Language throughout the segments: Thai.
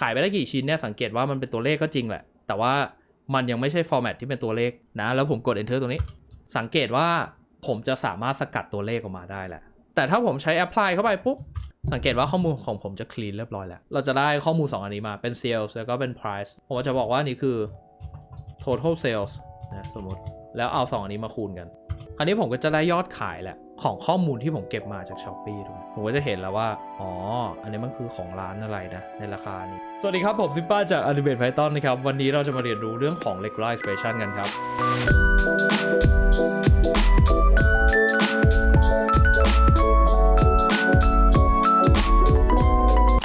ขายไปได้กี่ชิ้นเนี่ยสังเกตว่ามันเป็นตัวเลขก็จริงแหละ แต่ว่ามันยังไม่ใช่ฟอร์แมตที่เป็นตัวเลขนะ แล้วผมกด enter ตรงนี้ สังเกตว่าผมจะสามารถสกัดตัวเลขออกมาได้แหละ แต่ถ้าผมใช้ apply เข้าไปปุ๊บ สังเกตว่าข้อมูลของผมจะ clean เรียบร้อยแล้ว เราจะได้ข้อมูล 2 อันนี้มาเป็น sales แล้วก็เป็น price ผมจะบอกว่านี่คือ total sales นะสมมติ แล้วเอา 2 อันนี้มาคูณกัน คราวนี้ผมก็จะได้ยอดขายแหละ ของข้อมูลที่ผมเก็บมาจาก s h อ p e e ถูกไหมผมก็จะเห็นแล้วว่า อ๋อ อันนี้มันคือของร้านอะไรนะ ในราคานี้ สวัสดีครับผมซิปป้าจาก Animate Python นะครับ วันนี้เราจะมาเรียนรู้เรื่องของ Regular Expression กันครับ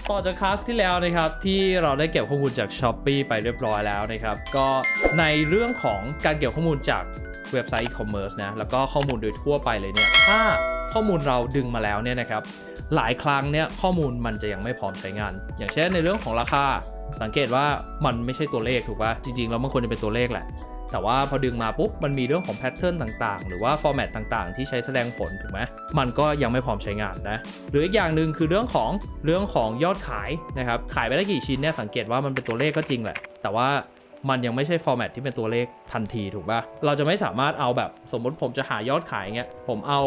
ต่อจากคลาสที่แล้วนะครับ ที่เราได้เก็บข้อมูลจาก s h อ p e e ไปเรียบร้อยแล้วนะครับ ก็ในเรื่องของการเก็บข้อมูลจาก เว็บไซต์ e-commerce นะแล้วก็ข้อมูลโดยทั่วไปเลยเนี่ยถ้าข้อมูลเราดึงมาแล้วเนี่ยนะครับหลายครั้งเนี่ยข้อมูลมันจะยังไม่พร้อมใช้งาน อย่างเช่นในเรื่องของราคาสังเกตว่ามันไม่ใช่ตัวเลขถูกป่ะจริงๆแล้วมันควรจะเป็นตัวเลขแหละ แต่ว่าพอดึงมาปุ๊บมันมีเรื่องของแพทเทิร์นต่างๆ หรือว่าฟอร์แมตต่างๆ ที่ใช้แสดงผลถูกไหมมันก็ยังไม่พร้อมใช้งานนะหรืออีกอย่างหนึ่งคือเรื่องของเรื่องของยอดขายนะครับขายไปได้กี่ชิ้นเนี่ยสังเกตว่ามันเป็นตัวเลขก็จริงแหละ แต่ว่า มันยังไม่ใช่ฟอร์แมตที่เป็นตัวเลขทันทีถูกปะเราจะไม่สามารถเอาแบบสมมติผมจะหายอดขายเงี้ย ผมเอา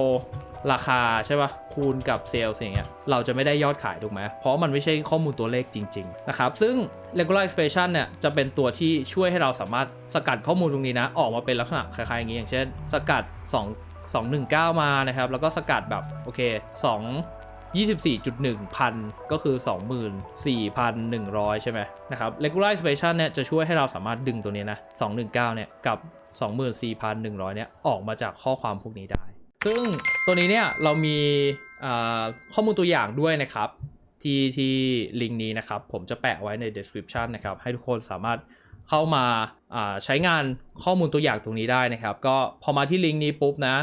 ราคาใช่ปะคูณกับเซลล์อย่างเงี้ย เราจะไม่ได้ยอดขายถูกไหม เพราะมันไม่ใช่ข้อมูลตัวเลขจริง ๆ นะครับ ซึ่ง regular expression เนี่ยจะเป็นตัวที่ช่วยให้เราสามารถสกัดข้อมูลตรงนี้นะ ออกมาเป็นลักษณะคล้ายๆอย่างนี้อย่างเช่น สกัด 2 219 มานะครับ แล้วก็สกัดแบบโอเค2 24.1 พันก็คือ 24,100 ใช่ไหมนะครับ regular expression เนี่ยจะช่วยให้เราสามารถดึงตัวนี้นะ 219 เนี่ย กับ 24,100 เนี่ย ออกมาจากข้อความพวกนี้ได้ ซึ่งตัวนี้เนี่ยเรามีข้อมูลตัวอย่างด้วยนะครับ ที่ที่ลิงก์นี้นะครับ ผมจะแปะไว้ใน description นะครับ ให้ทุกคนสามารถเข้ามาาใช้งานข้อมูลตัวอย่างตรงนี้ได้นะครับ ก็พอมาที่ลิงก์นี้ปุ๊บนะ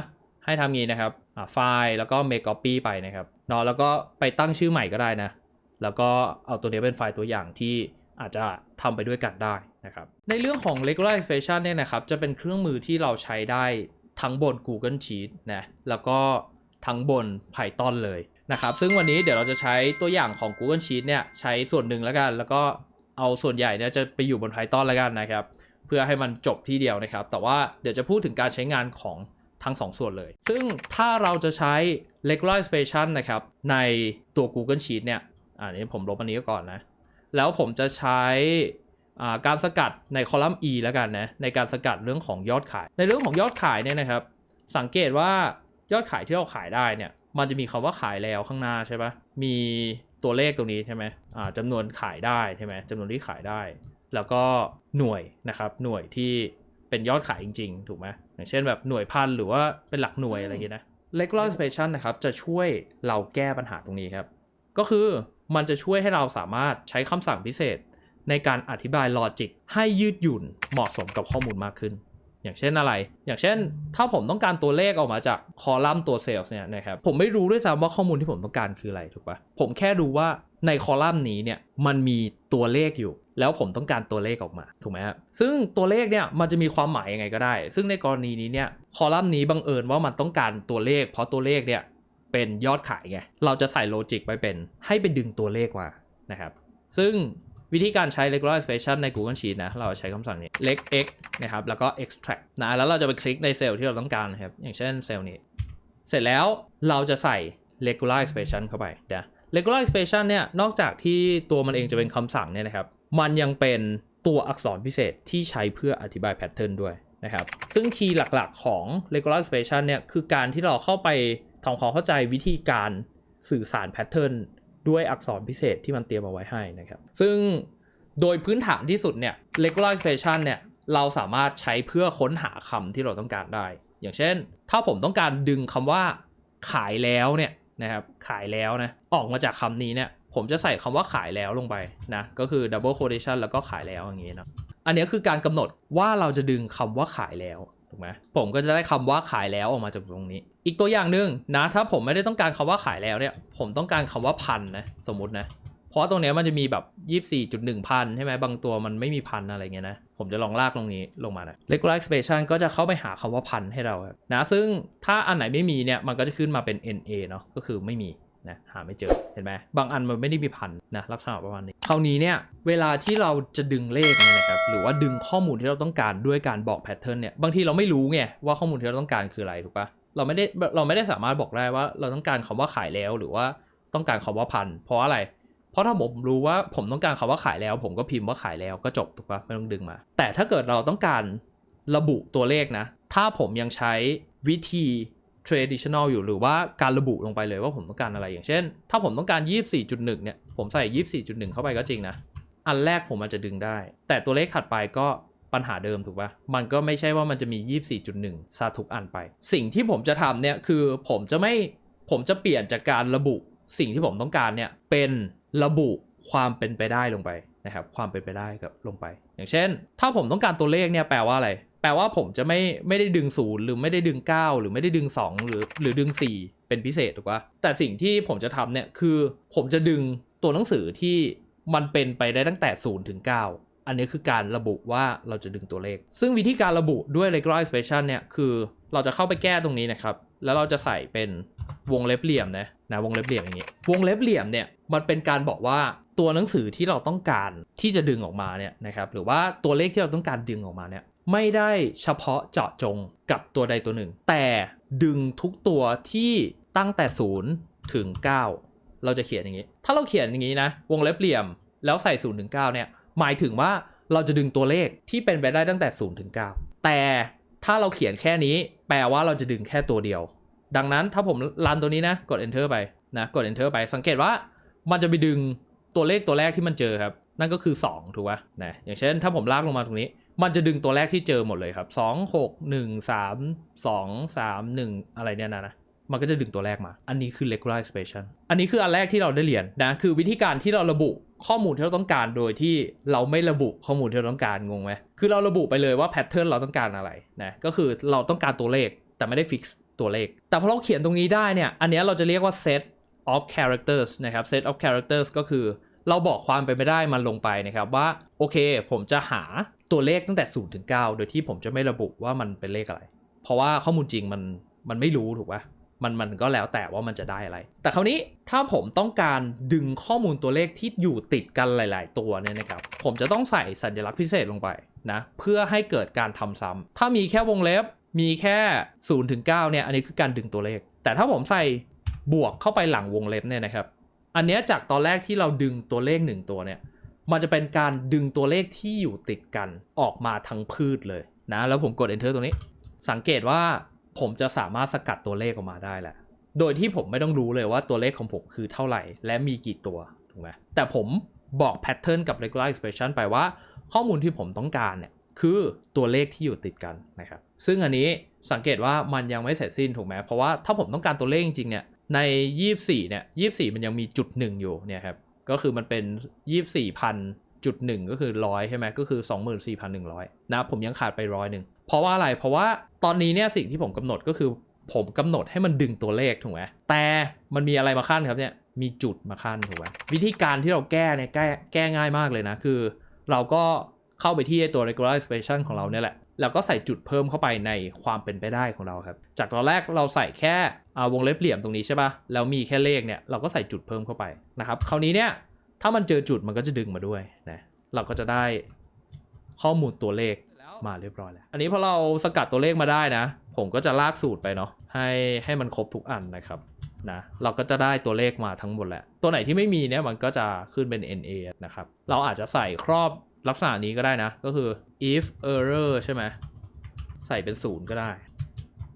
ให้ทำงี้นะครับไฟล์แล้วก็ make copy ไปนะครับ เนาะแล้วก็ไปตั้งชื่อใหม่ก็ได้นะ แล้วก็เอาตัวนี้เป็นไฟล์ตัวอย่างที่อาจจะทำไปด้วยกันได้นะครับ ในเรื่องของ regular expression เนี่ยนะครับ จะเป็นเครื่องมือที่เราใช้ได้ทั้งบน Google Sheet นะ แล้วก็ทั้งบน Python เลยนะครับ ซึ่งวันนี้เดี๋ยวเราจะใช้ตัวอย่างของ Google Sheet เนี่ยใช้ส่วนหนึ่งแล้วกัน แล้วก็เอาส่วนใหญ่เนี่ยจะไปอยู่บน Python แล้วกันนะครับ เพื่อให้มันจบที่เดียวนะครับ แต่ว่าเดี๋ยวจะพูดถึงการใช้งานของ ทั้ง2ส่วนเลย ซึ่งถ้าเราจะใช้ regular expression นะครับในตัว Google Sheet เนี่ยอันนี้ผมลบอันนี้ก่อนนะ แล้วผมจะใช้การสกัดในคอลัมน์ E แล้วกันนะ ในการสกัดเรื่องของยอดขาย ในเรื่องของยอดขายเนี่ยนะครับ สังเกตว่ายอดขายที่เราขายได้เนี่ย มันจะมีคำว่าขายแล้วข้างหน้าใช่ปะมีตัวเลขตรงนี้ใช่ไหมอ่าจำนวนขายได้ใช่ไหมจำนวนที่ขายได้ แล้วก็หน่วยนะครับ หน่วยที่ เป็นยอดขายจริง ๆ ถูกไหมอย่างเช่นแบบหน่วยพันหรือว่าเป็นหลักหน่วยอะไรอย่างเงี้ยนะ regular expression นะครับ จะช่วยเราแก้ปัญหาตรงนี้ครับ ก็คือมันจะช่วยให้เราสามารถใช้คำสั่งพิเศษ ในการอธิบายลอจิกให้ยืดหยุ่นเหมาะสมกับข้อมูลมากขึ้น อย่างเช่นอะไร อย่างเช่น ถ้าผมต้องการตัวเลขออกมาจากคอลัมน์ตัวเซลล์เนี่ยนะครับ ผมไม่รู้ด้วยซ้ำว่าข้อมูลที่ผมต้องการคืออะไรถูกปะผมแค่รู้ว่าในคอลัมน์นี้เนี่ยมันมีตัวเลขอยู่ แล้วผมต้องการตัวเลขออกมาถูกไหมครับซึ่งตัวเลขเนี่ยมันจะมีความหมายยังไงก็ได้ ซึ่งในกรณีนี้เนี่ยคอลัมน์นี้บังเอิญว่ามันต้องการตัวเลข เพราะตัวเลขเนี่ยเป็นยอดขายไงเราจะใส่โลจิกไปเป็นให้ไปดึงตัวเลขมานะครับซึ่ง วิธีการใช้ regular expression ใน Google Sheet นะ เราใช้คำสั่งนี้ leg x นะครับ แล้วก็ extract นะ แล้วเราจะไปคลิกในเซลล์ที่เราต้องการนะครับ อย่างเช่นเซลล์นี้ เสร็จแล้วเราจะใส่ regular expression เข้าไปนะ regular expression เนี่ย นอกจากที่ตัวมันเองจะเป็นคำสั่งเนี่ยนะครับ มันยังเป็นตัวอักษรพิเศษที่ใช้เพื่ออธิบายแพทเทิร์นด้วยนะครับ ซึ่งคีย์หลักๆของ regular expression เนี่ย คือการที่เราเข้าไปทำความเข้าใจวิธีการสื่อสารแพทเทิร์น ด้วยอักษรพิเศษที่มันเตรียมเอาไว้ให้นะครับ ซึ่งโดยพื้นฐานที่สุดเนี่ย regular expression เนี่ย เราสามารถใช้เพื่อค้นหาคำที่เราต้องการได้ อย่างเช่น ถ้าผมต้องการดึงคำว่า ขายแล้วเนี่ยนะครับ ขายแล้วนะ ออกมาจากคำนี้เนี่ย ผมจะใส่คำว่าขายแล้วลงไปนะ ก็คือ double quotation แล้วก็ขายแล้วอย่างนี้นะ อันนี้คือการกำหนดว่าเราจะดึงคำว่าขายแล้ว ถูกไหมผมก็จะได้คำว่าขายแล้วออกมาจากตรงนี้ อีกตัวอย่างหนึ่งนะถ้าผมไม่ได้ต้องการคำว่าขายแล้วเนี่ย ผมต้องการคำว่าพันนะสมมตินะเพราะตรงนี้มันจะมีแบบ 24.1 พันใช่ไหมบางตัวมันไม่มีพันอะไรเงี้ยนะ ผมจะลองลากตรงนี้ลงมานะ regular expression ก็จะเข้าไปหาคำว่าพันให้เราครับนะ ซึ่งถ้าอันไหนไม่มีเนี่ย มันก็จะขึ้นมาเป็น NA เนาะ ก็คือไม่มี นะหาไม่เจอเห็นไหมบางอันมันไม่ได้มีพันนะลักษณะประมาณนี้คราวนี้เนี่ยเวลาที่เราจะดึงเลขเนี่ยนะครับหรือว่าดึงข้อมูลที่เราต้องการด้วยการบอกแพทเทิร์นเนี่ยบางทีเราไม่รู้ไงว่าข้อมูลที่เราต้องการคืออะไรถูกปะเราไม่ได้เราไม่ได้สามารถบอกได้ว่าเราต้องการคำว่าขายแล้วหรือว่าต้องการคำว่าพันเพราะอะไร เพราะถ้าผมรู้ว่าผมต้องการคำว่าขายแล้ว ผมก็พิมพ์ว่าขายแล้วก็จบถูกปะไม่ต้องดึงมา แต่ถ้าเกิดเราต้องการระบุตัวเลขนะ ถ้าผมยังใช้วิธี traditional อยู่หรือว่าการระบุลงไปเลยว่าผมต้องการอะไรอย่างเช่น ถ้าผมต้องการ 24.1 เนี่ย ผมใส่ 24.1 เข้าไปก็จริงนะ อันแรกผมอาจจะดึงได้ แต่ตัวเลขถัดไปก็ปัญหาเดิมถูกปะมันก็ไม่ใช่ว่ามันจะมี 24.1 ซาทุกอันไป สิ่งที่ผมจะทำเนี่ยคือผมจะไม่ผมจะเปลี่ยนจากการระบุสิ่งที่ผมต้องการเนี่ยเป็นระบุความเป็นไปได้ลงไปนะครับความเป็นไปได้กับลงไป อย่างเช่น ถ้าผมต้องการตัวเลขเนี่ยแปลว่าอะไร แปลว่าผมจะไม่ไม่ได้ดึงศูนย์หรือไม่ได้ดึง 9 หรือไม่ได้ดึง 2 หรือหรือดึง 4 เป็นพิเศษถูกปะแต่สิ่งที่ผมจะทำเนี่ยคือผมจะดึงตัวหนังสือที่มันเป็นไปได้ตั้งแต่0ถึง9อันนี้คือการระบุว่าเราจะดึงตัวเลข ซึ่งวิธีการระบุด้วย regular expression เนี่ยคือเราจะเข้าไปแก้ตรงนี้นะครับ แล้วเราจะใส่เป็นวงเล็บเหลี่ยมนะนะวงเล็บเหลี่ยมอย่างนี้ วงเล็บเหลี่ยมเนี่ยมันเป็นการบอกว่าตัวหนังสือที่เราต้องการที่จะดึงออกมาเนี่ยนะครับหรือว่าตัวเลขที่เราต้องการดึงออกมาเนี่ย ไม่ได้เฉพาะเจาะจงกับตัวใดตัวหนึ่ง แต่ดึงทุกตัวที่ตั้งแต่0ถึง 9 เราจะเขียนอย่างนี้ ถ้าเราเขียนอย่างนี้นะ วงเล็บเหลี่ยมแล้วใส่0ถึง9เนี่ย หมายถึงว่าเราจะดึงตัวเลขที่เป็นไปได้ตั้งแต่0ถึง9แต่ถ้าเราเขียนแค่นี้ แปลว่าเราจะดึงแค่ตัวเดียว ดังนั้นถ้าผมรันตัวนี้นะ กด enter ไปนะ กด enter ไป สังเกตว่ามันจะไปดึงตัวเลขตัวแรกที่มันเจอครับ นั่นก็คือ 2 ถูกป่ะนะ อย่างเช่น ถ้าผมลากลงมาตรงนี้ มันจะดึงตัวแรกที่เจอหมดเลยครับ2 6 1 3 2 3 1องสามหนึ่งอะไรเนี่ยนะนะมันก็จะดึงตัวแรกมา อันนี้คือ regular expression อันนี้คืออันแรกที่เราได้เรียนนะ คือวิธีการที่เราระบุข้อมูลที่เราต้องการโดยที่เราไม่ระบุข้อมูลที่เราต้องการงงไหมคือเราระบุไปเลยว่า pattern เราต้องการอะไรนะ ก็คือเราต้องการตัวเลขแต่ไม่ได้ fix ตัวเลข แต่พอเราเขียนตรงนี้ได้เนี่ย อันนี้เราจะเรียกว่า set of characters นะครับ set of characters ก็คือ เราบอกความเป็นไปได้มันลงไปนะครับว่าโอเค ผมจะหาตัวเลขตั้งแต่0ถึง9โดยที่ผมจะไม่ระบุว่ามันเป็นเลขอะไร เพราะว่าข้อมูลจริงมันมันไม่รู้ถูกปะมันมันก็แล้วแต่ว่ามันจะได้อะไร แต่คราวนี้ถ้าผมต้องการดึงข้อมูลตัวเลขที่อยู่ติดกันหลาย ๆ ตัวเนี่ยนะครับ ผมจะต้องใส่สัญลักษณ์พิเศษลงไปนะเพื่อให้เกิดการทำซ้ำถ้ามีแค่วงเล็บมีแค่0ถึง9เนี่ยอันนี้คือการดึงตัวเลข แต่ถ้าผมใส่บวกเข้าไปหลังวงเล็บเนี่ยนะครับ อันเนี้ยจากตอนแรกที่เราดึงตัวเลข1ตัวเนี่ย มันจะเป็นการดึงตัวเลขที่อยู่ติดกันออกมาทั้งพืชเลยนะ แล้วผมกด enter ตรงนี้ สังเกตว่าผมจะสามารถสกัดตัวเลขออกมาได้แหละ โดยที่ผมไม่ต้องรู้เลยว่าตัวเลขของผมคือเท่าไหร่ และมีกี่ตัว ถูกไหมแต่ผมบอกแพทเทิร์นกับ regular expression ไปว่าข้อมูลที่ผมต้องการเนี่ยคือตัวเลขที่อยู่ติดกันนะครับ ซึ่งอันนี้สังเกตว่ามันยังไม่เสร็จสิ้นถูกไหมเพราะว่าถ้าผมต้องการตัวเลขจริงๆเนี่ย ใน 24เนี่ย24 มันยังมีจุดหนึ่งอยู่เนี่ยครับก็คือมันเป็น 24,000จุดหนึ่งก็คือร้อยใช่ไหมก็คือ 24,100 นะผมยังขาดไปร้อยหนึ่งเพราะว่าอะไรเพราะว่าตอนนี้เนี่ยสิ่งที่ผมกำหนดก็คือผมกำหนดให้มันดึงตัวเลขถูกไหมแต่มันมีอะไรมาขั้นครับเนี่ยมีจุดมาขั้นถูกไหมวิธีการที่เราแก้เนี่ยแก้แก้ง่ายมากเลยนะ คือ เราก็เข้าไปที่ตัว regular expression ของเราเนี่ยแหละ แล้วก็ใส่จุดเพิ่มเข้าไปในความเป็นไปได้ของเราครับ จากตอนแรกเราใส่แค่วงเล็บเหลี่ยมตรงนี้ใช่ปะ่ะแล้วมีแค่เลขเนี่ยเราก็ใส่จุดเพิ่มเข้าไปนะครับคราวนี้เนี่ยถ้ามันเจอจุดมันก็จะดึงมาด้วยนะเราก็จะได้ข้อมูลตัวเลขมาเรียบร้อยแล้ว อันนี้พอเราสกัดตัวเลขมาได้นะ ผมก็จะลากสูตรไปเนาะให้ให้มันครบทุกอันนะครับนะเราก็จะได้ตัวเลขมาทั้งหมดแหละ ตัวไหนที่ไม่มีเนี่ยมันก็จะขึ้นเป็น NA นะครับ เราอาจจะใส่ครอบ ลักษณะนี้ก็ได้นะ ก็คือ if error ใช่ไหมใส่เป็นศูนย์ก็ได้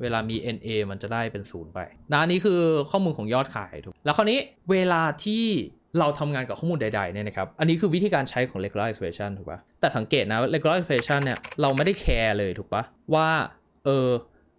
เวลามี NA มันจะได้เป็นศูนย์ไปนะนนี้คือข้อมูลของยอดขายถูก แล้วคราวนี้เวลาที่เราทำงานกับข้อมูลใดๆเนี่ยนะครับ อันนี้คือวิธีการใช้ของ regular expression ถูกปะแต่สังเกตนะ regular expression เนี่ยเราไม่ได้แคร์เลยถูกปะว่า เออ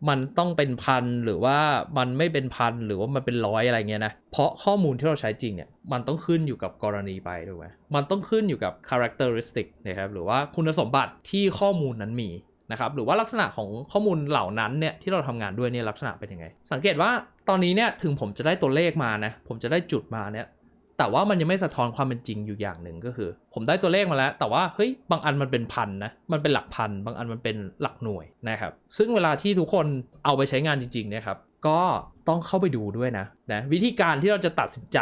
มันต้องเป็นพันหรือว่ามันไม่เป็นพันหรือว่ามันเป็นร้อยอะไรเงี้ยนะ เพราะข้อมูลที่เราใช้จริงเนี่ยมันต้องขึ้นอยู่กับกรณีไปถูกไหมมันต้องขึ้นอยู่กับ characteristic นะครับหรือว่าคุณสมบัติที่ข้อมูลนั้นมีนะครับหรือว่าลักษณะของข้อมูลเหล่านั้นเนี่ยที่เราทำงานด้วยเนี่ยลักษณะเป็นยังไง สังเกตว่าตอนนี้เนี่ยถึงผมจะได้ตัวเลขมานะผมจะได้จุดมาเนี่ย แต่ว่ามันยังไม่สะท้อนความเป็นจริงอยู่อย่างหนึ่งก็คือ ผมได้ตัวเลขมาแล้ว แต่ว่าเฮ้ยบางอันมันเป็นพันนะมันเป็นหลักพัน บางอันมันเป็นหลักหน่วยนะครับ ซึ่งเวลาที่ทุกคนเอาไปใช้งานจริงๆเนี่ยครับก็ต้องเข้าไปดูด้วยนะนะวิธีการที่เราจะตัดสินใจ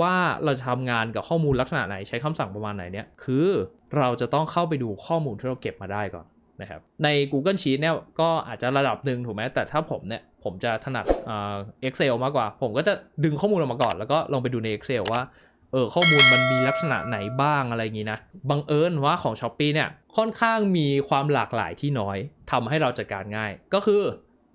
ว่าเราจะทำงานกับข้อมูลลักษณะไหนใช้คำสั่งประมาณไหนเนี่ยคือเราจะต้องเข้าไปดูข้อมูลที่เราเก็บมาได้ก่อนนะครับใน Google Sheet เนี่ยก็อาจจะระดับหนึ่งถูกไหมแต่ถ้าผมเนี่ย ผมจะถนัดเอ่า Excel มากกว่า ผมก็จะดึงข้อมูลออกมาก่อน แล้วก็ลงไปดูใน Excel ว่าเออข้อมูลมันมีลักษณะไหนบ้างอะไรอย่างนี้นะ บังเอิญว่าของ s h อ p e e เนี่ยค่อนข้างมีความหลากหลายที่น้อยทำให้เราจัดการง่าย ก็คือ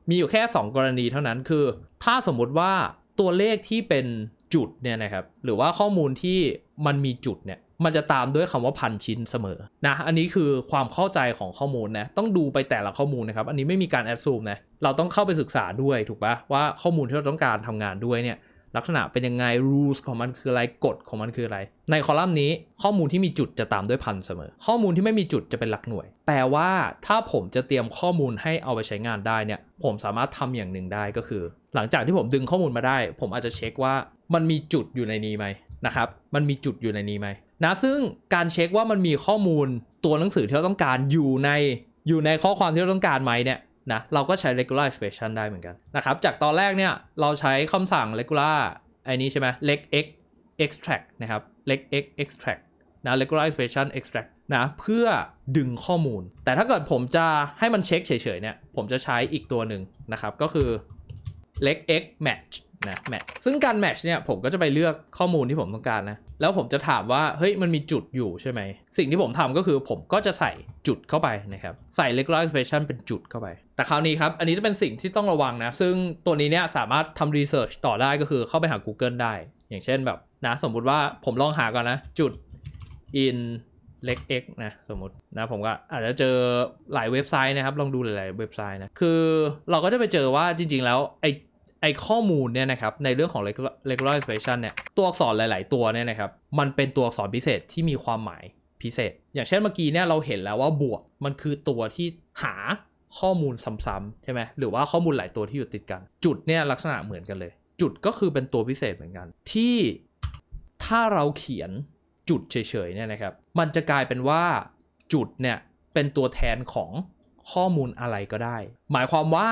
มีอยู่แค่ 2 กรณีเท่านั้นคือ ถ้าสมมุติว่าตัวเลขที่เป็นจุดเนี่ยนะครับหรือว่าข้อมูลที่มันมีจุดเนี่ย มันจะตามด้วยคำว่าพันชิ้นเสมอนะอันนี้คือความเข้าใจของข้อมูลนะต้องดูไปแต่ละข้อมูลนะครับ อันนี้ไม่มีการแอดซูมนะเราต้องเข้าไปศึกษาด้วยถูกปะว่าข้อมูลที่เราต้องการทำงานด้วยเนี่ยลักษณะเป็นยังไง rules ของมันคืออะไรกฎของมันคืออะไร ในคอลัมน์นี้ข้อมูลที่มีจุดจะตามด้วยพันเสมอ ข้อมูลที่ไม่มีจุดจะเป็นหลักหน่วย แปลว่าถ้าผมจะเตรียมข้อมูลให้เอาไปใช้งานได้เนี่ย ผมสามารถทำอย่างหนึ่งได้ก็คือ หลังจากที่ผมดึงข้อมูลมาได้ ผมอาจจะเช็คว่ามันมีจุดอยู่ในนี้ไหมนะครับ มันมีจุดอยู่ในนี้ไหม นะซึ่งการเช็คว่ามันมีข้อมูลตัวหนังสือที่เราต้องการอยู่ในอยู่ในข้อความที่เราต้องการไหมเนี่ยนะเราก็ใช้ regular expression ได้เหมือนกันนะครับจากตอนแรกเนี่ยเราใช้คำสั่ง regular ไอ้นี้ใช่ไหม leg x extract นะครับ leg x extract นะ regular expression extract นะเพื่อดึงข้อมูล แต่ถ้าเกิดผมจะให้มันเช็คเฉยๆเนี่ยผมจะใช้อีกตัวหนึ่งนะครับก็คือ leg x match นะ match ซึ่งการ match เนี่ยผมก็จะไปเลือกข้อมูลที่ผมต้องการนะ แล้วผมจะถามว่าเฮ้ยมันมีจุดอยู่ใช่ไหม สิ่งที่ผมทำก็คือผมก็จะใส่จุดเข้าไปนะครับ ใส่ regular expression เป็นจุดเข้าไป แต่คราวนี้ครับ อันนี้จะเป็นสิ่งที่ต้องระวังนะ ซึ่งตัวนี้เนี่ยสามารถทำ research ต่อได้ก็คือเข้าไปหา Google ได้ อย่างเช่นแบบนะสมมุติว่าผมลองหาก่อนนะ จุด in leg x นะสมมตินะผมก็อาจจะเจอหลายเว็บไซต์นะครับ ลองดูหลาย ๆ เว็บไซต์นะ คือเราก็จะไปเจอว่าจริง ๆ แล้วไอ ไอข้อมูลเนี่ยนะครับในเรื่องของ regular regular expression เนี่ยตัวอักษรหลาย ๆ ตัวเนี่ยนะครับมันเป็นตัวอักษรพิเศษที่มีความหมายพิเศษ อย่างเช่นเมื่อกี้เนี่ยเราเห็นแล้วว่าบวกมันคือตัวที่หาข้อมูลซ้ำๆใช่ไหมหรือว่าข้อมูลหลายตัวที่อยู่ติดกัน จุดเนี่ยลักษณะเหมือนกันเลย จุดก็คือเป็นตัวพิเศษเหมือนกัน ที่ถ้าเราเขียนจุดเฉย ๆ เนี่ยนะครับมันจะกลายเป็นว่าจุดเนี่ยเป็นตัวแทนของข้อมูลอะไรก็ได้ หมายความว่า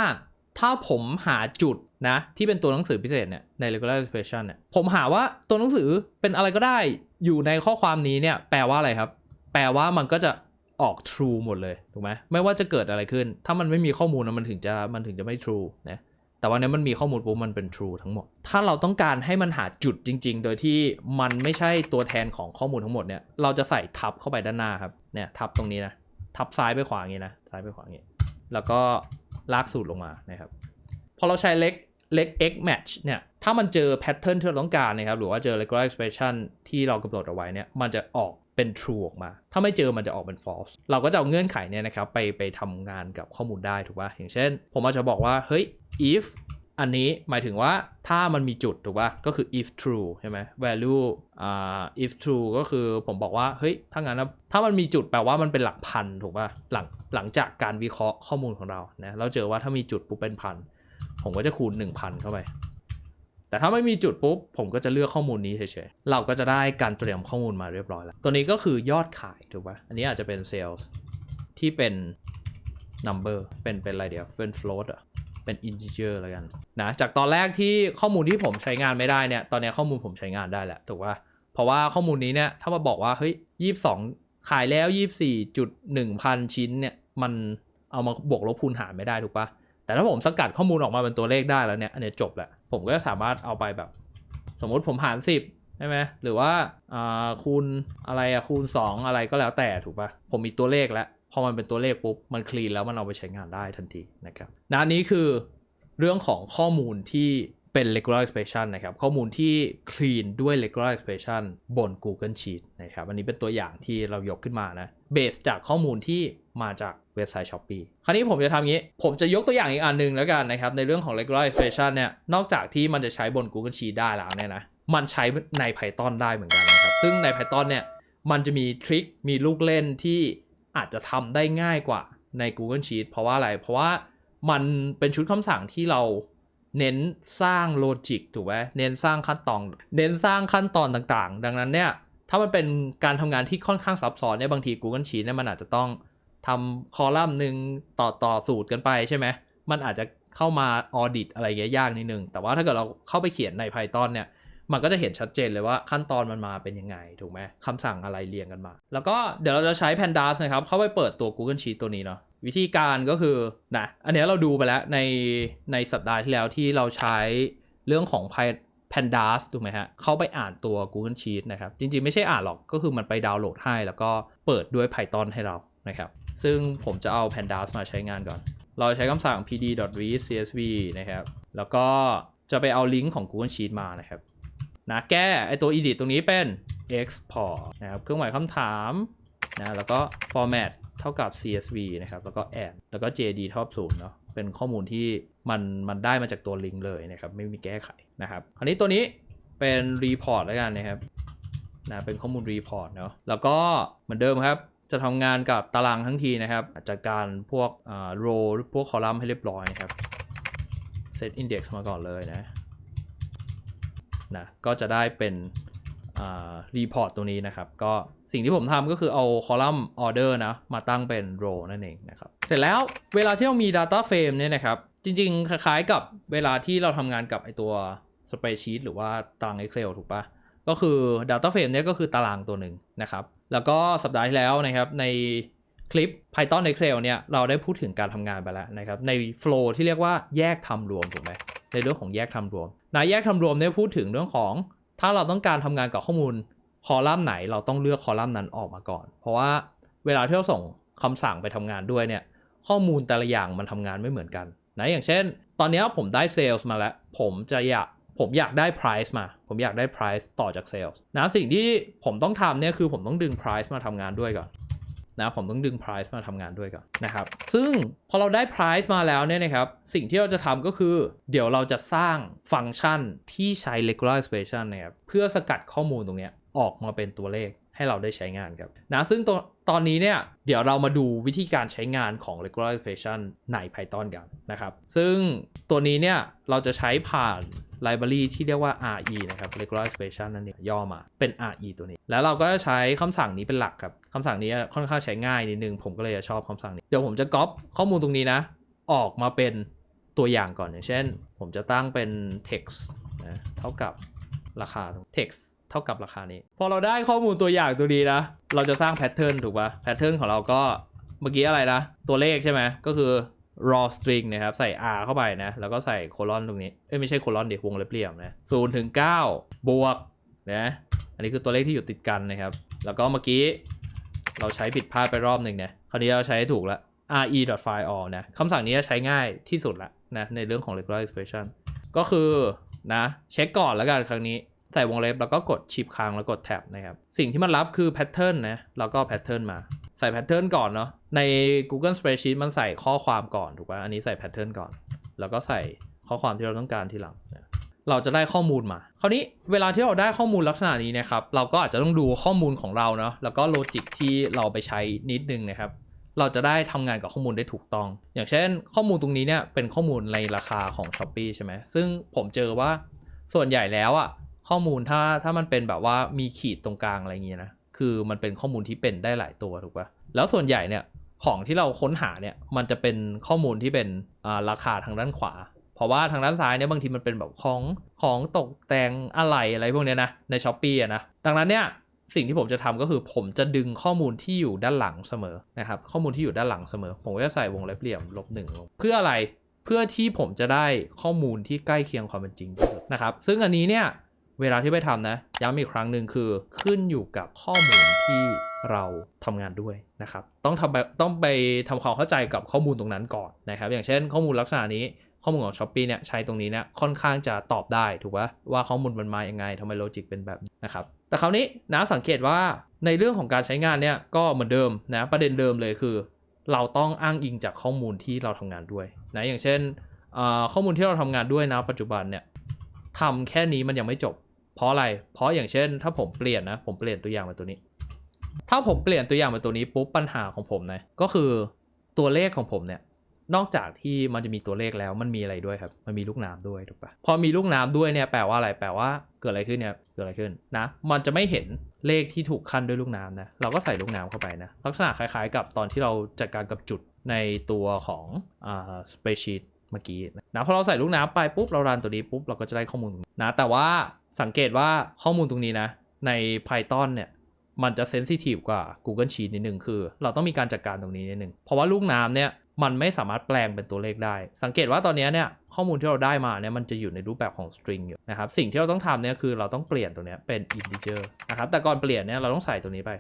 ถ้าผมหาจุดนะที่เป็นตัวหนังสือพิเศษเนี่ยใน regular expression เนี่ยผมหาว่าตัวหนังสือเป็นอะไรก็ได้อยู่ในข้อความนี้เนี่ยแปลว่าอะไรครับ แปลว่ามันก็จะออก true หมดเลยถูกไหมไม่ว่าจะเกิดอะไรขึ้น ถ้ามันไม่มีข้อมูลมันถึงจะมันถึงจะไม่ true นะแต่วันนี้มันมีข้อมูลปุ๊บมันเป็น true ทั้งหมด ถ้าเราต้องการให้มันหาจุดจริง ๆ โดยที่มันไม่ใช่ตัวแทนของข้อมูลทั้งหมดเนี่ยเราจะใส่ทับเข้าไปด้านหน้าครับเนี่ยทับตรงนี้นะทับซ้ายไปขวาอย่างนี้นะซ้ายไปขวาอย่างนี้แล้วก็ ลากสูตรลงมานะครับ พอเราใช้เล็กเล็ก x match เนี่ย ถ้ามันเจอแพทเทิร์นที่เราต้องการนะครับ หรือว่าเจอ regular expression ที่เรากำหนดเอาไว้เนี่ย มันจะออกเป็น true ออกมา ถ้าไม่เจอมันจะออกเป็น false เราก็จะเอาเงื่อนไขเนี่ยนะครับ ไปไปทำงานกับข้อมูลได้ถูกป่ะ อย่างเช่น ผมอาจจะบอกว่า เฮ้ย if อันนี้หมายถึงว่าถ้ามันมีจุดถูกป่ะก็คือ if true ใช่ไหม value อ่า if true ก็คือผมบอกว่า เฮ้ย ถ้างั้นนะถ้ามันมีจุดแปลว่ามันเป็นหลักพันถูกป่ะหลังหลังจากการวิเคราะห์ข้อมูลของเรานะเราเจอว่าถ้ามีจุดปุ๊บเป็นพัน ผมก็จะคูณ 1000 เข้าไป แต่ถ้าไม่มีจุดปุ๊บ ผมก็จะเลือกข้อมูลนี้เฉยๆ เราก็จะได้การเตรียมข้อมูลมาเรียบร้อยแล้ว ตัวนี้ก็คือยอดขายถูกป่ะอันนี้อาจจะเป็น sales ที่เป็น number เป็นเป็นอะไรเดียวเป็น float อะ เป็น integer แล้วกันนะจากตอนแรกที่ข้อมูลที่ผมใช้งานไม่ได้เนี่ยตอนนี้ข้อมูลผมใช้งานได้แหละถูกปะเพราะว่าข้อมูลนี้เนี่ยถ้ามาบอกว่าเฮ้ย22ขายแล้ว24.1,000ชิ้นเนี่ยมันเอามาบวกลบคูณหารไม่ได้ถูกปะแต่ถ้าผมสกัดข้อมูลออกมาเป็นตัวเลขได้แล้วเนี่ยอันนี้จบแหละผมก็สามารถเอาไปแบบ สมมติผมหาร10ใช่ไหมหรือว่าคูณอะไรอะคูณ 2 อะไรก็แล้วแต่ถูกปะผมมีตัวเลขแล้ว พอมันเป็นตัวเลขปุ๊บ มันคลีนแล้วมันเอาไปใช้งานได้ทันทีนะครับนะนนี้คือเรื่องของข้อมูลที่เป็น regular expression นะครับ ข้อมูลที่คลีนด้วย regular expression บน Google Sheet นะครับ อันนี้เป็นตัวอย่างที่เรายกขึ้นมานะ เบสจากข้อมูลที่มาจากเว็บไซต์ Shopee คราวนี้ผมจะทำงี้ ผมจะยกตัวอย่างอีกอันหนึ่งแล้วกันนะครับ ในเรื่องของ regular expression เนี่ย นอกจากที่มันจะใช้บน Google Sheet ได้แล้วเนี่ยนะ มันใช้ใน Python ได้เหมือนกันนะครับ ซึ่งใน Python เนี่ยมันจะมีทริค มีลูกเล่นที่อาจจะทำได้ง่ายกว่าใน Google Sheet เพราะว่าอะไร เพราะว่ามันเป็นชุดคำสั่งที่เราเน้นสร้างโลจิกถูกไหมเน้นสร้างขั้นตอน เน้นสร้างขั้นตอนต่างๆ ดังนั้นเนี่ย ถ้ามันเป็นการทำงานที่ค่อนข้างซับซ้อนเนี่ย บางที Google Sheet เนี่ยมันอาจจะต้องทำคอลัมน์หนึ่งต่อต่อสูตรกันไปใช่ไหม มันอาจจะเข้ามาออดิตอะไรเงี้ยยากนิดนึง แต่ว่าถ้าเกิดเราเข้าไปเขียนใน Python เนี่ย มันก็จะเห็นชัดเจนเลยว่าขั้นตอนมันมาเป็นยังไง ถูกไหมคำสั่งอะไรเรียงกันมา แล้วก็เดี๋ยวเราจะใช้ Pandas นะครับ เข้าไปเปิดตัว Google Sheet ตัวนี้เนาะวิธีการก็คือนะอันนี้เราดูไปแล้วในในสัปดาห์ที่แล้วที่เราใช้เรื่องของ Py- Pandas ถูกไหมฮะ เข้าไปอ่านตัว Google Sheet นะครับ จริงๆ ไม่ใช่อ่านหรอกก็คือมันไปดาวน์โหลดให้ แล้วก็เปิดด้วย Python ให้เรานะครับ ซึ่งผมจะเอา Pandas มาใช้งานก่อน เราใช้คำสั่ง pd.read csv นะครับแล้วก็จะไปเอาลิงก์ของ Google Sheet มานะครับ นะแก้ไอตัว edit ตรงนี้เป็น export นะครับเครื่องหมายคำถามนะแล้วก็ format เท่ากับ csv นะครับแล้วก็ add แล้วก็ jd เท่ากับศูนย์เนาะเป็นข้อมูลที่มันมันได้มาจากตัวลิงก์เลยนะครับไม่มีแก้ไขนะครับคราวนี้ตัวนี้เป็น report แล้วกันนะครับนะเป็นข้อมูล report เนาะแล้วก็เหมือนเดิมครับจะทำงานกับตารางทั้งทีนะครับจัดการพวกอ่า row หรือพวก column ให้เรียบร้อยนะครับ set index มาก่อนเลยนะ นะก็จะได้เป็นอ่า report ตัวนี้นะครับ ก็สิ่งที่ผมทำก็คือเอา column order นะ มาตั้งเป็น row นั่นเองนะครับ เสร็จแล้วเวลาที่เรามี data frame เนี่ยนะครับ จริงๆ คล้ายๆกับเวลาที่เราทำงานกับไอตัว spreadsheet หรือว่าตาราง Excel ถูกปะก็คือ data frame เนี่ยก็คือตารางตัวหนึ่งนะครับ แล้วก็สัปดาห์ที่แล้วนะครับในคลิป Python Excel เนี่ยเราได้พูดถึงการทำงานไปแล้วนะครับใน flow ที่เรียกว่าแยกทำรวมถูกไหมในเรื่องของแยกทำรวม นะแยกทำรวมเนี่ยพูดถึงเรื่องของ ถ้าเราต้องการทำงานกับข้อมูลคอลัมน์ไหนเราต้องเลือกคอลัมน์นั้นออกมาก่อน เพราะว่าเวลาที่เราส่งคำสั่งไปทำงานด้วยเนี่ยข้อมูลแต่ละอย่างมันทำงานไม่เหมือนกันนะอย่างเช่น ตอนนี้ผมได้เซลล์มาแล้ว ผมจะอยากผมอยากได้ price มา ผมอยากได้ price ต่อจาก sales นะสิ่งที่ผมต้องทำเนี่ยคือผมต้องดึง price มาทำงานด้วยก่อน นะผมต้องดึง price มาทำงานด้วยก่อนนะครับ ซึ่งพอเราได้ price มาแล้วเนี่ยนะครับ สิ่งที่เราจะทำก็คือ เดี๋ยวเราจะสร้างฟังก์ชันที่ใช้ regular expression นะครับ เพื่อสกัดข้อมูลตรงเนี้ยออกมาเป็นตัวเลข ให้เราได้ใช้งานครับนะซึ่งตอนตอนนี้เนี่ยเดี๋ยวเรามาดูวิธีการใช้งานของ regular expression ใน Python กันนะครับ ซึ่งตัวนี้เนี่ยเราจะใช้ผ่าน library ที่เรียกว่า RE นะครับ regular expression นั่นเองย่อมาเป็น RE ตัวนี้ แล้วเราก็จะใช้คำสั่งนี้เป็นหลักครับคำสั่งนี้ค่อนข้างใช้ง่ายนิดนึง ผมก็เลยจะชอบคำสั่งนี้ เดี๋ยวผมจะก๊อปข้อมูลตรงนี้นะ ออกมาเป็นตัวอย่างก่อนอย่างเช่น ผมจะตั้งเป็น text นะเท่ากับราคาตรง text เท่ากับราคานี้ พอเราได้ข้อมูลตัวอย่างตัวนี้นะ เราจะสร้างแพทเทิร์นถูกปะแพทเทิร์นของเราก็เมื่อกี้อะไรนะ ตัวเลขใช่ไหมก็คือ raw string นะครับใส่ r เข้าไปนะ แล้วก็ใส่โคลอนตรงนี้ เอ้ยไม่ใช่โคลอนเดี๋ยววงเล็บเรียมนะศูนย์ถึงเก้าบวกนะอันนี้คือตัวเลขที่อยู่ติดกันนะครับ แล้วก็เมื่อกี้เราใช้ผิดพลาดไปรอบหนึ่งนะคราวนี้เราใช้ให้ถูกล้ว re.file all นะคำสั่งนี้ใช้ง่ายที่สุดละนะในเรื่องของ regular expression ก็คือนะเช็คก่อนแล้วกันครั้งนี้ ใส่วงเล็บแล้วก็กดชิปค้างแล้วกดแท็บนะครับ สิ่งที่มันรับคือแพทเทิร์นนะแล้วก็แพทเทิร์นมา ใส่แพทเทิร์นก่อนเนาะใน Google Spreadsheet มันใส่ข้อความก่อนถูกป่ะอันนี้ใส่แพทเทิร์นก่อน แล้วก็ใส่ข้อความที่เราต้องการทีหลังนะเราจะได้ข้อมูลมา คราวนี้เวลาที่เราได้ข้อมูลลักษณะนี้นะครับ เราก็อาจจะต้องดูข้อมูลของเราเนาะ แล้วก็โลจิกที่เราไปใช้นิดนึงนะครับ เราจะได้ทำงานกับข้อมูลได้ถูกต้อง อย่างเช่น ข้อมูลตรงนี้เนี่ยเป็นข้อมูลในราคาของ s h อ p e e ใช่ไหม ซึ่งผมเจอว่าส่วนใหญ่แล้วอะ ข้อมูลถ้าถ้ามันเป็นแบบว่ามีขีดตรงกลางอะไรอย่างเงี้ยนะคือมันเป็นข้อมูลที่เป็นได้หลายตัวถูกปะแล้วส่วนใหญ่เนี่ยของที่เราค้นหาเนี่ยมันจะเป็นข้อมูลที่เป็นราคาทางด้านขวา เพราะว่าทางด้านซ้ายเนี่ยบางทีมันเป็นแบบของของตกแต่งอะไรอะไรพวกเนี้ยนะในช้อปปีอะนะดังนั้นเนี่ยสิ่งที่ผมจะทำก็คือผมจะดึงข้อมูลที่อยู่ด้านหลังเสมอนะครับข้อมูลที่อยู่ด้านหลังเสมอ ผมก็จะใส่วงเล็บเหลี่ยมลบหนึ่งลงเพื่ออะไรเพื่อที่ผมจะได้ข้อมูลที่ใกล้เคียงความเป็นจริงที่สุดนะครับซึ่งอันนี้เนี่ย เวลาที่ไปทำนะย้ำอีกครั้งหนึ่งคือขึ้นอยู่กับข้อมูลที่เราทำงานด้วยนะครับ ต้องทำไปต้องไปทำความเข้าใจกับข้อมูลตรงนั้นก่อนนะครับ อย่างเช่น ข้อมูลลักษณะนี้ข้อมูลของ s h อ p e e เนี่ยใช้ตรงนี้เนี่ยค่อนข้างจะตอบได้ถูกปะว่าข้อมูลมันมาอยังไงทำไมโลจิกเป็นแบบนะครับ แต่คราวนี้นะสังเกตว่าในเรื่องของการใช้งานเนี่ยก็เหมือนเดิมนะประเด็นเดิมเลยคือ เราต้องอ้างอิงจากข้อมูลที่เราทำงานด้วยนะอย่างเช่นข้อมูลที่เราทำงานด้วยนะปัจจุบันเนี่ยทำแค่นี้มันยังไม่จบ เพราะอะไร เพราะอย่างเช่น ถ้าผมเปลี่ยนนะ ผมเปลี่ยนตัวอย่างเป็นตัวนี้ ถ้าผมเปลี่ยนตัวอย่างเป็นตัวนี้ปุ๊บปัญหาของผมนะก็คือตัวเลขของผมเนี่ยนอกจากที่มันจะมีตัวเลขแล้วมันมีอะไรด้วยครับ มันมีลูกน้ำด้วยถูกปะพอมีลูกน้ำด้วยเนี่ยแปลว่าอะไร แปลว่าเกิดอะไรขึ้นเนี่ยเกิดอะไรขึ้นนะ มันจะไม่เห็นเลขที่ถูกขั้นด้วยลูกน้ำนะ เราก็ใส่ลูกน้ำเข้าไปนะ ลักษณะคล้ายๆ กับตอนที่เราจัดการกับจุดในตัวของอ่า spreadsheet เมื่อกี้นะพอเราใส่ลูกน้ำไปปุ๊บเรารันตัวนี้ปุ๊บเราก็จะได้ข้อมูลนะแต่ว่า สังเกตว่าข้อมูลตรงนี้นะ ใน Python เนี่ย มันจะเซนซิทีฟกว่า Google Sheet นิดหนึ่งคือ เราต้องมีการจัดการตรงนี้นิดหนึ่งเพราะว่าลูกน้ำเนี่ยมันไม่สามารถแปลงเป็นตัวเลขได้ สังเกตว่าตอนนี้เนี่ยข้อมูลที่เราได้มาเนี่ยมันจะอยู่ในรูปแบบของ string อยู่นะครับ สิ่งที่เราต้องทำเนี่ยคือเราต้องเปลี่ยนตัวเนี้ยเป็น integer นะครับ แต่ก่อนเปลี่ยนเนี่ยเราต้องใส่ตัวนี้ไป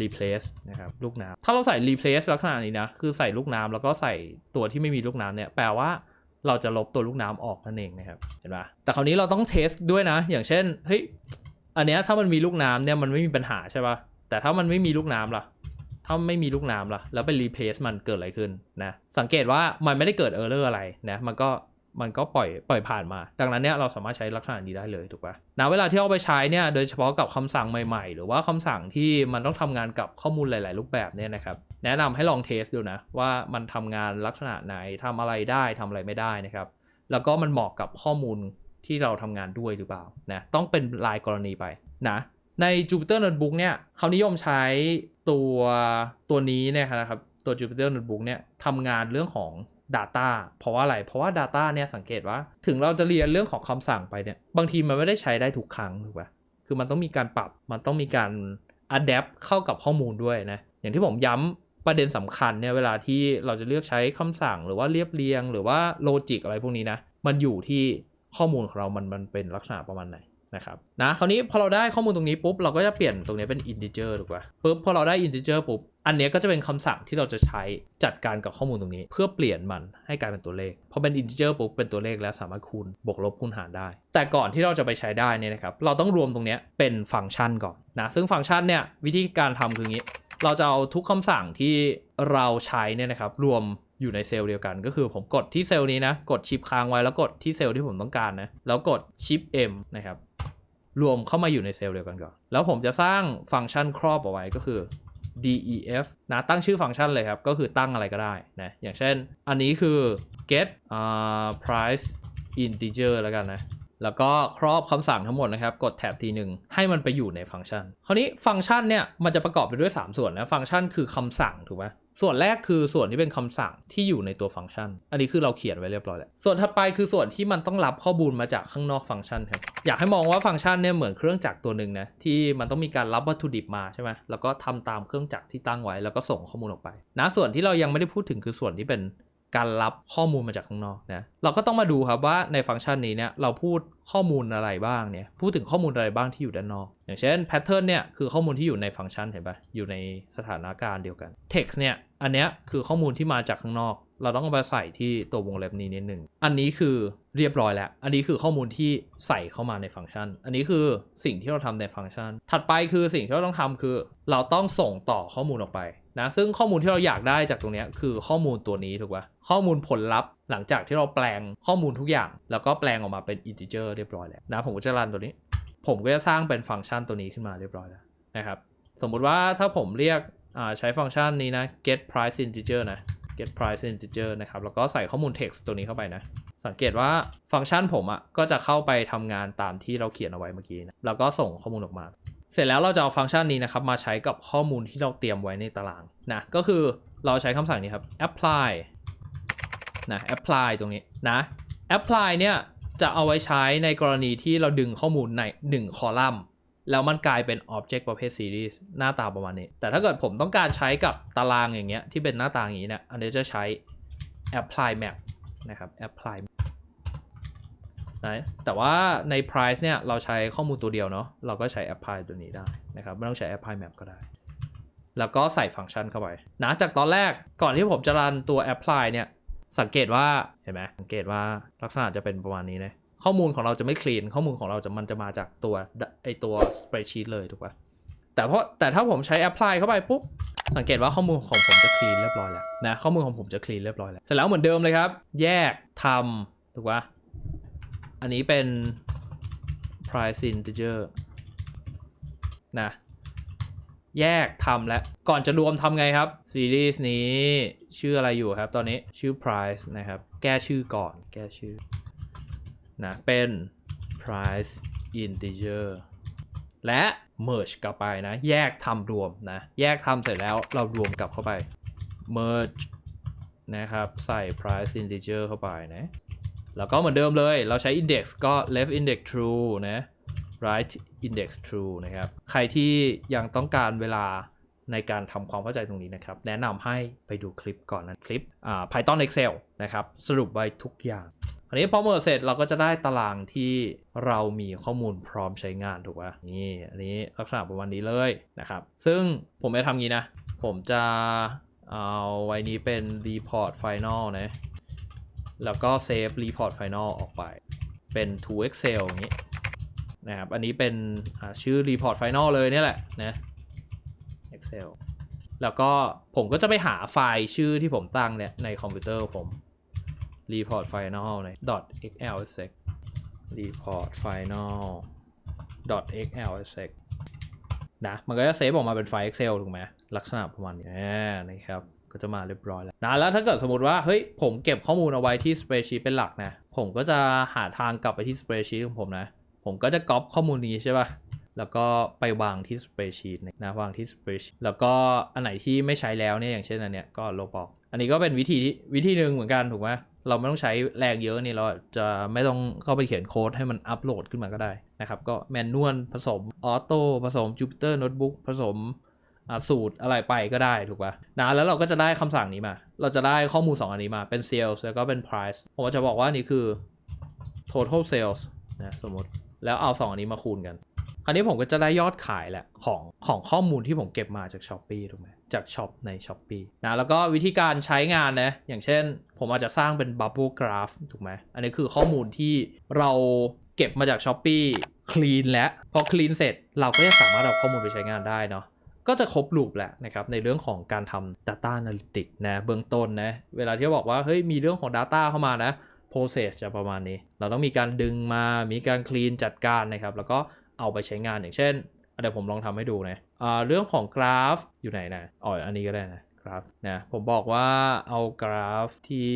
replace นะครับลูกน้ำถ้าเราใส่ replace ลักษณะนี้นะ คือใส่ลูกน้ำแล้วก็ใส่ตัวที่ไม่มีลูกน้ำเนี่ยแปลว่า เราจะลบตัวลูกน้ำออกนั่นเองนะครับเห็นปะแต่คราวนี้เราต้องเทสด้วยนะ อย่างเช่นเฮ้ยอันเนี้ยถ้ามันมีลูกน้ำเนี่ยมันไม่มีปัญหาใช่ปะแต่ถ้ามันไม่มีลูกน้ำล่ะถ้าไม่มีลูกน้ำล่ะแล้วไปรีเพสมันเกิดอะไรขึ้นนะสังเกตว่ามันไม่ได้เกิดเออร์เรอร์อะไรนะมันก็ มันก็ปล่อยปล่อยผ่านมา ดังนั้นเนี่ยเราสามารถใช้ลักษณะนี้ได้เลยถูกปะนะเวลาที่เอาไปใช้เนี่ยโดยเฉพาะกับคำสั่งใหม่ๆ หรือว่าคำสั่งที่มันต้องทำงานกับข้อมูลหลาย ๆ รูปแบบเนี่ยนะครับแนะนำให้ลองเทสดูนะว่ามันทำงานลักษณะไหนทำอะไรได้ทำอะไรไม่ได้นะครับ แล้วก็มันเหมาะกับข้อมูลที่เราทำงานด้วยหรือเปล่านะต้องเป็นรายกรณีไปนะใน Jupyter Notebook เนี่ยเขานิยมใช้ตัวตัวนี้เนี่ยนะครับตัว Jupyter Notebook เนี่ยทำงานเรื่องของ Data เพราะว่าอะไร เพราะว่า Data เนี่ยสังเกตว่า ถึงเราจะเรียนเรื่องของคำสั่งไปเนี่ย บางทีมันไม่ได้ใช้ได้ทุกครั้งถูกปะคือมันต้องมีการปรับ มันต้องมีการ adapt เข้ากับข้อมูลด้วยนะ อย่างที่ผมย้ำประเด็นสำคัญเนี่ยเวลาที่เราจะเลือกใช้คำสั่งหรือว่าเรียบเรียง หรือว่าโลจิกอะไรพวกนี้นะ มันอยู่ที่ข้อมูลของเรามันมันเป็นลักษณะประมาณไหน นะครับนะคราวนี้พอเราได้ข้อมูลตรงนี้ปุ๊บเราก็จะเปลี่ยนตรงนี้เป็น integer ถูกป่ะปุ๊บพอเราได้ integer ปุ๊บอันเนี้ยก็จะเป็นคำสั่งที่เราจะใช้จัดการกับข้อมูลตรงนี้ เพื่อเปลี่ยนมันให้กลายเป็นตัวเลขพอเป็น integer ปุ๊บเป็นตัวเลขแล้วสามารถคูณบวกลบคูณหารได้ แต่ก่อนที่เราจะไปใช้ได้เนี่ยนะครับเราต้องรวมตรงนี้เป็นฟังก์ชันก่อนนะซึ่งฟังก์ชันเนี่ยวิธีการทำคืออย่างนี้ เราจะเอาทุกคำสั่งที่เราใช้เนี่ยนะครับรวมอยู่ในเซลล์เดียวกันก็คือผมกดที่เซลล์นี้นะกดชิปค้างไว้แล้วกดที่เซลล์ที่ผมต้องการนะแล้วกดชิป M นะครับ รวมเข้ามาอยู่ในเซลล์เดียวกันก่อน แล้วผมจะสร้างฟังก์ชันครอบเอาไว้ก็คือ def นะตั้งชื่อฟังก์ชันเลยครับ ก็คือตั้งอะไรก็ได้นะอย่างเช่น อันนี้คือ get uh, price integer แล้วกันนะแล้วก็ครอบคำสั่งทั้งหมดนะครับ กดแท็บทีหนึ่งให้มันไปอยู่ในฟังก์ชัน คราวนี้ฟังก์ชันเนี่ยมันจะประกอบไปด้วย 3 ส่วนนะ ฟังก์ชันคือคำสั่งถูกไหม ส่วนแรกคือส่วนที่เป็นคำสั่งที่อยู่ในตัวฟังก์ชัน อันนี้คือเราเขียนไว้เรียบร้อยแล้ว ส่วนถัดไปคือส่วนที่มันต้องรับข้อมูลมาจากข้างนอกฟังก์ชันครับ อยากให้มองว่าฟังก์ชันเนี่ยเหมือนเครื่องจักรตัวหนึ่งนะที่มันต้องมีการรับวัตถุดิบมาใช่ไหมแล้วก็ทำตามเครื่องจักรที่ตั้งไว้แล้วก็ส่งข้อมูลออกไป นะส่วนที่เรายังไม่ได้พูดถึงคือส่วนที่เป็นการรับข้อมูลมาจากข้างนอกนะ เราก็ต้องมาดูครับว่าในฟังก์ชันนี้เนี่ยเราพูดข้อมูลอะไรบ้างเนี่ย พูดถึงข้อมูลอะไรบ้างที่อยู่ด้านนอก อย่างเช่น pattern เนี่ยคือข้อมูลที่อยู่ในฟังก์ชันเห็นปะอยู่ในสถานการณ์เดียวกัน text เนี่ย อันเนี้ยคือข้อมูลที่มาจากข้างนอก เราต้องเอาไปใส่ที่ตัววงเล็บนี้นิดหนึ่ง อันนี้คือเรียบร้อยแล้ว อันนี้คือข้อมูลที่ใส่เข้ามาในฟังก์ชัน อันนี้คือสิ่งที่เราทำในฟังก์ชัน ถัดไปคือสิ่งที่เราต้องทำคือ เราต้องส่งต่อข้อมูลออกไปนะ ซึ่งข้อมูลที่เราอยากได้จากตรงนี้คือข้อมูลตัวนี้ถูกปะข้อมูลผลลัพธ์ หลังจากที่เราแปลงข้อมูลทุกอย่าง แล้วก็แปลงออกมาเป็น integer เรียบร้อยแล้วนะ ผมก็จะรันตัวนี้ ผมก็จะสร้างเป็นฟังก์ชันตัวนี้ขึ้นมาเรียบร้อยแล้วนะครับ สมมุติว่าถ้าผมเรียก ใช้ฟังก์ชันนี้นะ get price integer นะ get price integer นะครับ แล้วก็ใส่ข้อมูล text ตัวนี้เข้าไปนะ สังเกตว่าฟังก์ชันผมอะ่ะก็จะเข้าไปทำงานตามที่เราเขียนเอาไว้เมื่อกี้นะ แล้วก็ส่งข้อมูลออกมา เสร็จแล้วเราจะเอาฟังก์ชันนี้นะครับ มาใช้กับข้อมูลที่เราเตรียมไว้ในตารางนะ ก็คือเราใช้คำสั่งนี้ครับ apply นะ apply ตรงนี้นะ apply เนี่ยจะเอาไว้ใช้ในกรณีที่เราดึงข้อมูลใน 1 คอลัมน์ แล้วมันกลายเป็น Object ประเภท Series หน้าตาประมาณนี้ แต่ถ้าเกิดผมต้องการใช้กับตารางอย่างเงี้ยที่เป็นหน้าตาอย่างนี้เนี่ยอันนี้จะใช้ apply map นะครับ apply นะแต่ว่าใน price เนี่ยเราใช้ข้อมูลตัวเดียวเนาะเราก็ใช้ apply ตัวนี้ได้นะครับไม่ต้องใช้ apply map ก็ได้ แล้วก็ใส่ฟังก์ชันเข้าไปนะจากตอนแรกก่อนที่ผมจะรันตัว apply เนี่ยสังเกตว่าเห็นไหมสังเกตว่าลักษณะจะเป็นประมาณนี้นะ ข้อมูลของเราจะไม่คลีนข้อมูลของเราจะมันจะมาจากตัวไอตัว spreadsheet เลยถูกปะแต่เพราะแต่ถ้าผมใช้ apply เข้าไปปุ๊บสังเกตว่าข้อมูลของผมจะคลีนเรียบร้อยแล้วนะข้อมูลของผมจะคลีนเรียบร้อยแล้วเสร็จแล้วเหมือนเดิมเลยครับ แยกทำถูกปะอันนี้เป็น price integer นะแยกทำแล้ว ก่อนจะรวมทำไงครับ ซีรีส์นี้ชื่ออะไรอยู่ครับ ตอนนี้ชื่อ price นะครับ แก้ชื่อก่อน แก้ชื่อ นะเป็น price integer และ merge กลับไปนะ แยกทำรวมนะ แยกทำเสร็จแล้วเรารวมกลับเข้าไป merge นะครับ ใส่ price integer เข้าไปนะ แล้วก็เหมือนเดิมเลย เราใช้ index ก็ left index true นะ right index true นะครับ ใครที่ยังต้องการเวลาในการทำความเข้าใจตรงนี้นะครับ แนะนำให้ไปดูคลิปก่อนนะคลิป Python Excel นะครับ สรุปไว้ทุกอย่าง อันนี้พอเมื่อเสร็จเราก็จะได้ตารางที่เรามีข้อมูลพร้อมใช้งานถูกป่ะนี่อันนี้ลักษณะประมาณนี้เลยนะครับ ซึ่งผมจะทำงี้นะ ผมจะเอาไว้นี้เป็น report final นะ แล้วก็เซฟ report final ออกไป เป็น to excel อย่างนี้นะครับ อันนี้เป็นชื่อ report final เลยเนี่แหละนะ excel แล้วก็ผมก็จะไปหาไฟล์ชื่อที่ผมตั้งเนี่ยในคอมพิวเตอร์ผม report final ใน .xlsx report final .xlsx นะมันก็จะเซฟออกมาเป็นไฟล์ Excel ถูกไหมลักษณะประมาณนี้นะครับก็จะมาเรียบร้อยแล้วนะแล้วถ้าเกิดสมมติว่าเฮ้ยผมเก็บข้อมูลเอาไว้ที่ spreadsheet เป็นหลักนะ ผมก็จะหาทางกลับไปที่ spreadsheet ของผมนะ ผมก็จะก๊อปข้อมูลนี้ใช่ป่ะแล้วก็ไปวางที่ spreadsheet นะวางที่ spreadsheet แล้วก็อันไหนที่ไม่ใช้แล้วเนี่ยอย่างเช่นอันเนี้ยก็ลบออก อันนี้ก็เป็นวิธีวิธีหนึ่งเหมือนกันถูกไหมเราไม่ต้องใช้แรงเยอะนี่เราจะไม่ต้องเข้าไปเขียนโค้ดให้มันอัปโหลดขึ้นมาก็ได้นะครับ ก็แมนนวลผสมออโต้ผสม Jupyter Notebook ผสมสูตรอะไรไปก็ได้ถูกป่ะนะแล้วเราก็จะได้คำสั่งนี้มา เราจะได้ข้อมูล 2 อันนี้มาเป็น sales แล้วก็เป็น price ผมจะบอกว่านี่คือ total sales นะสมมติแล้วเอา 2 อันนี้มาคูณกัน คราวนี้ผมก็จะได้ยอดขายแหละของของข้อมูลที่ผมเก็บมาจาก s h อ p e e ถูกไหมจากช็อปใน s h อ p e e นะแล้วก็วิธีการใช้งานนะอย่างเช่น ผมอาจจะสร้างเป็น bubble graph ถูกไหมอันนี้คือข้อมูลที่เราเก็บมาจาก s h อ p e e clean แล้วพอ clean เสร็จเราก็จะสามารถเอาข้อมูลไปใช้งานได้เนาะก็จะครบลูปแหละนะครับในเรื่องของการทำ data analytics นะเบื้องต้นนะเวลาที่บอกว่าเฮ้ยมีเรื่องของ data เข้ามานะ process จะประมาณนี้ เราต้องมีการดึงมา มีการ clean จัดการนะครับ แล้วก็ เอาไปใช้งานอย่างเช่นเดี๋ยวผมลองทำให้ดูนะเรื่องของกราฟอยู่ไหนนะอ๋ออันนี้ก็ได้นะกราฟนะผมบอกว่าเอากราฟที่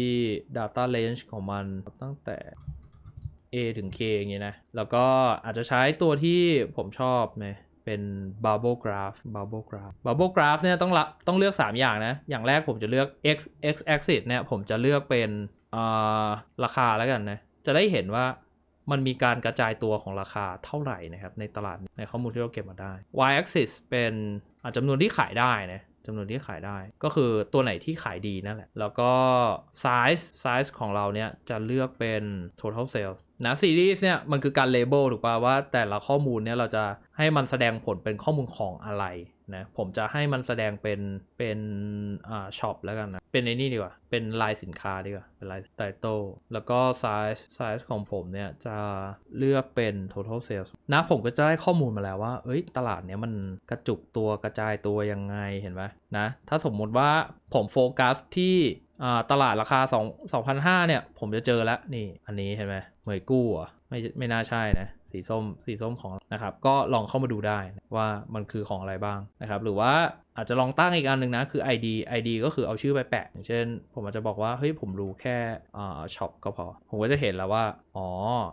data range ของมันตั้งแต่ A ถึง K อย่างงี้นะ แล้วก็อาจจะใช้ตัวที่ผมชอบนะเป็น bubble graph bubble graph bubble graph เนี่ยต้องต้องเลือก 3 อย่างนะ อย่างแรกผมจะเลือก x x axis เนี่ยผมจะเลือกเป็นราคาแล้วกันนะ จะได้เห็นว่า มันมีการกระจายตัวของราคาเท่าไหร่นะครับในตลาดในข้อมูลที่เราเก็บมาได้ y axis เป็นจำนวนที่ขายได้นะจำนวนที่ขายได้ ก็คือตัวไหนที่ขายดีนั่นแหละ แล้วก็ size size ของเราเนี่ยจะเลือกเป็น total sales นะ series เนี่ยมันคือการ label ถูกป่ะว่าแต่ละข้อมูลเนี่ยเราจะให้มันแสดงผลเป็นข้อมูลของอะไรนะผมจะให้มันแสดงเป็นเป็นอ่าช็อปแล้วกันนะ เป็นในนี่ดีกว่า เป็นลายสินค้าดีกว่า เป็นลายไตโตแล้วก็ size size ของผมเนี่ย จะเลือกเป็น total sales นะผมก็จะได้ข้อมูลมาแล้วว่า เอ้ย ตลาดเนี้ยมันกระจุกตัวกระจายตัวยังไงเห็นไหมนะ ถ้าสมมุติว่าผมโฟกัสที่อ่าตลาดราคา 2 2,500 เนี่ย ผมจะเจอแล้วนี่ อันนี้เห็นไหมเหมยกู้อะไม่ไม่น่าใช่นะสีส้มสีส้มของนะครับ ก็ลองเข้ามาดูได้ว่ามันคือของอะไรบ้างนะครับ หรือว่า อาจจะลองตั้งอีกอันหนึ่งนะ คือ ID ID ก็คือเอาชื่อไปแปะ อย่างเช่น ผมอาจจะบอกว่า เฮ้ย ผมรู้แค่อ่าช็อปก็พอ ผมก็จะเห็นแล้วว่า อ๋อ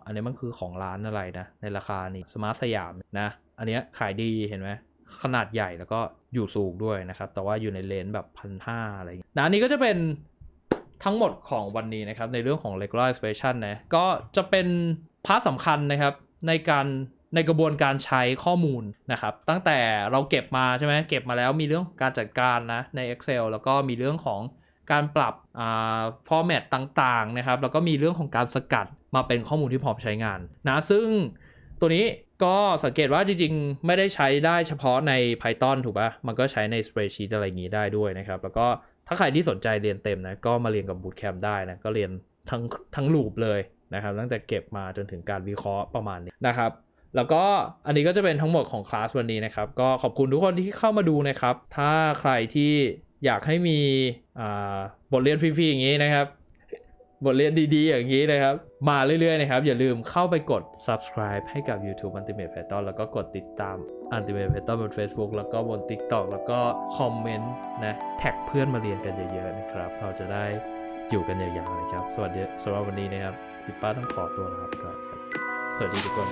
อันนี้มันคือของร้านอะไรนะ ในราคานี้สมาร์ทสยามนะ อันเนี้ยขายดีเห็นไหมขนาดใหญ่แล้วก็อยู่สูงด้วยนะครับ แต่ว่าอยู่ในเลนแบบพันห้าอะไรอย่างเงี้ยนะอันนี้ก็จะเป็นทั้งหมดของวันนี้นะครับ ในเรื่องของ regular expression นะ ก็จะเป็นพาร์ทสำคัญนะครับในการ ในกระบวนการใช้ข้อมูลนะครับตั้งแต่เราเก็บมาใช่ไหมเก็บมาแล้วมีเรื่องการจัดการนะใน Excel แล้วก็มีเรื่องของการปรับอ่า format ต่างๆนะครับแล้วก็มีเรื่องของการสกัดมาเป็นข้อมูลที่พร้อมใช้งานนะซึ่งตัวนี้ก็สังเกตว่าจริงๆ ไม่ได้ใช้ได้เฉพาะใน Python ถูกปะมันก็ใช้ใน Spreadsheet อะไรอย่างนี้ได้ด้วยนะครับ แล้วก็ถ้าใครที่สนใจเรียนเต็มนะ ก็มาเรียนกับ Bootcamp ได้นะ ก็เรียนทั้งทั้งลูปเลยนะครับ ตั้งแต่เก็บมาจนถึงการวิเคราะห์ประมาณนี้นะครับ แล้วก็อันนี้ก็จะเป็นทั้งหมดของคลาสวันนี้นะครับ ก็ขอบคุณทุกคนที่เข้ามาดูนะครับ ถ้าใครที่อยากให้มีบทเรียนฟรีๆอย่างนี้นะครับ บทเรียนดีๆ อย่างนี้นะครับ มาเรื่อยๆนะครับ อย่าลืมเข้าไปกด subscribe ให้กับ YouTube Ultimate Python แล้วก็กดติดตาม Ultimate Python บน Facebook แล้วก็บน TikTok แล้วก็คอมเมนต์นะแท็กเพื่อนมาเรียนกันเยอะๆนะครับ เราจะได้อยู่กันยาวๆนะครับ สวัสดีสำหรับวันนี้นะครับทิปป้าต้องขอตัวลาไปก่อนครับ สวัสดีทุกคน